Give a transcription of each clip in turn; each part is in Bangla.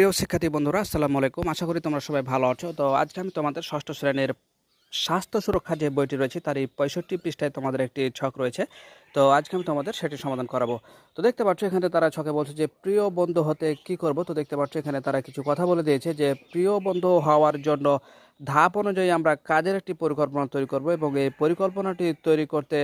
প্রিয় শিক্ষার্থী বন্ধুরা, আসসালামু আলাইকুম। আশা করি তোমরা সবাই ভালো আছো। তো আজকে আমি তোমাদের ষষ্ঠ শ্রেণির স্বাস্থ্য সুরক্ষা যে বইটি রয়েছে তার এই পঁয়ষট্টি পৃষ্ঠায় তোমাদের একটি ছক রয়েছে। তো আজকে আমি তোমাদের সেটি সমাধান করাবো। তো দেখতে পাচ্ছ, এখানে তারা ছকে বলছে যে, প্রিয় বন্ধু হতে কি করব? তো দেখতে পাচ্ছ, এখানে তারা কিছু কথা বলে দিয়েছে যে, প্রিয় বন্ধু হওয়ার জন্য ধাপ অনুযায়ী আমরা কাজের একটি পরিকল্পনা তৈরি করব এবং এই পরিকল্পনাটি তৈরি করতে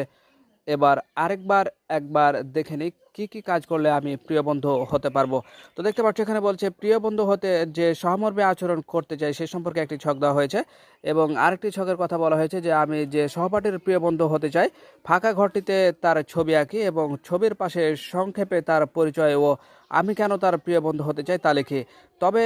এবার আরেকবার, একবার দেখে নিই কী কী কাজ করলে আমি প্রিয় বন্ধু হতে পারব। তো দেখতে পাচ্ছি, এখানে বলছে, প্রিয় বন্ধু হতে যে সহমর্মী আচরণ করতে চাই, সে সম্পর্কে একটি ছক দেওয়া হয়েছে এবং আরেকটি ছকের কথা বলা হয়েছে যে, আমি যে সহপাঠীর প্রিয় বন্ধু হতে চাই, ফাঁকা ঘরটিতে তার ছবি আঁকি এবং ছবির পাশে সংক্ষেপে তার পরিচয় ও আমি কেন তার প্রিয় বন্ধু হতে চাই তা লিখি। তবে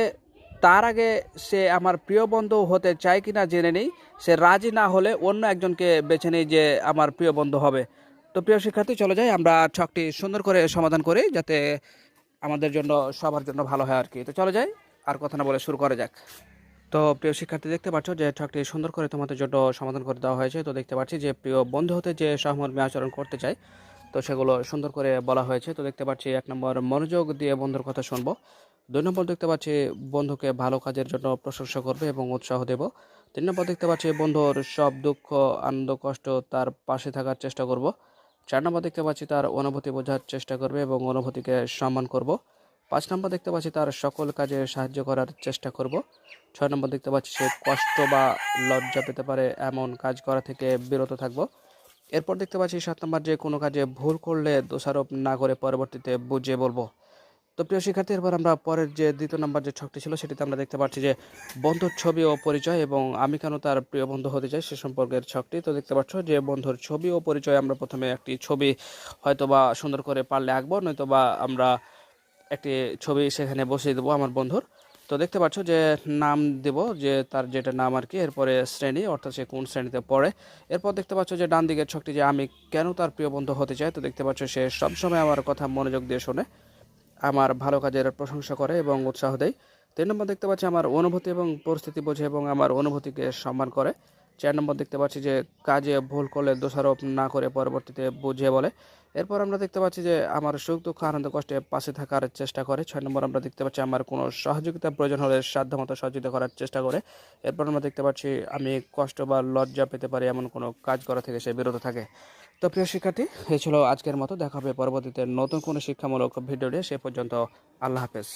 তার আগে সে আমার প্রিয় বন্ধু হতে চায় কিনা জেনে নেই। সে রাজি না হলে অন্য একজনকে বেছে নেই যে আমার প্রিয় বন্ধু হবে। তো প্রিয় শিক্ষার্থী, চলে যাই আমরা ছকটি সুন্দর করে সমাধান করি যাতে আমাদের জন্য, সবার জন্য ভালো হয় আর কি তো চলে যাই, আর কথা না বলে শুরু করা যাক। তো প্রিয় শিক্ষার্থী, দেখতে পাচ্ছ যে ছকটি সুন্দর করে তোমাদের জন্য সমাধান করে দেওয়া হয়েছে। তো দেখতে পাচ্ছি যে প্রিয় বন্ধু হতে যে সহমর্মী আচরণ করতে চায়, তো সেগুলো সুন্দর করে বলা হয়েছে। তো দেখতে পাচ্ছি এক নম্বর মনোযোগ দিয়ে বন্ধুর কথা শুনব। দুই নম্বর দেখতে পাচ্ছি বন্ধুকে ভালো কাজের জন্য প্রশংসা করবে এবং উৎসাহ দেব। তিন নম্বর দেখতে পাচ্ছি বন্ধুর সব দুঃখ, আনন্দ, কষ্ট তার পাশে থাকার চেষ্টা করব। চার নম্বর দেখতে পাচ্ছি তার অনুভূতি বোঝার চেষ্টা করবে এবং অনুভূতিকে সম্মান করব। পাঁচ নম্বর দেখতে পাচ্ছি তার সকল কাজে সাহায্য করার চেষ্টা করব। ছয় নম্বর দেখতে পাচ্ছি সে কষ্ট বা লজ্জা পেতে পারে, এমন কাজ করা থেকে বিরত থাকব। এরপর দেখতে পাচ্ছি সাত নম্বর যে কোনো কাজে ভুল করলে দোষারোপ না করে পরবর্তীতে বুঝিয়ে বলব। তো প্রিয় শিক্ষার্থী, এরপর আমরা পরের যে দ্বিতীয় নম্বর যে ছকটি ছিল, সেটিতে আমরা দেখতে পাচ্ছি যে বন্ধুর ছবি ও পরিচয় এবং আমি কেন তার প্রিয় বন্ধু হতে চাই সে সম্পর্কের ছকটি। তো দেখতে পাচ্ছ যে বন্ধুর ছবি ও পরিচয় আমরা প্রথমে একটি ছবি হয়তো বা সুন্দর করে পারলে আঁকবো নয়তো বা আমরা একটি ছবি সেখানে বসিয়ে দেবো আমার বন্ধুর। তো দেখতে পাচ্ছ যে নাম দেব, যে তার যেটা নাম আর কি, এরপরে শ্রেণি, অর্থাৎ সে কোন শ্রেণীতে পড়ে। এরপর দেখতে পাচ্ছ যে ডান দিকের ছকটি যে আমি কেন তার প্রিয় বন্ধু হতে চাই, তো দেখতে পাচ্ছ সে সবসময় আমার কথা মনোযোগ দিয়ে শোনে। আমার ভালো কাজের প্রশংসা করে এবং উৎসাহ দেয়। তিন নম্বর দেখতে পাচ্ছি আমার অনুভূতি এবং পরিস্থিতি বোঝে এবং আমার অনুভূতিকে সম্মান করে। চার নম্বর দেখতে পাচ্ছি যে কাজে ভুল করলে দোষারোপ না করে পরবর্তীতে বুঝিয়ে বলে। এরপর আমরা দেখতে পাচ্ছি যে আমার সুখ দুঃখ আনন্দ কষ্টে পাশে থাকার চেষ্টা করে। ছয় নম্বর আমরা দেখতে পাচ্ছি আমার কোনো সহযোগিতা প্রয়োজন হলে সাধ্যমতো সহযোগিতা করার চেষ্টা করে। এরপর আমরা দেখতে পাচ্ছি আমি কষ্ট বা লজ্জা পেতে পারি এমন কোনো কাজ করা থেকে সে বিরত থাকে। তো প্রিয় শিক্ষার্থী, এই ছিল আজকের মতো। দেখা হবে পরবর্তীতে নতুন কোনো শিক্ষামূলক ভিডিও নিয়ে। সে পর্যন্ত আল্লাহ হাফেজ।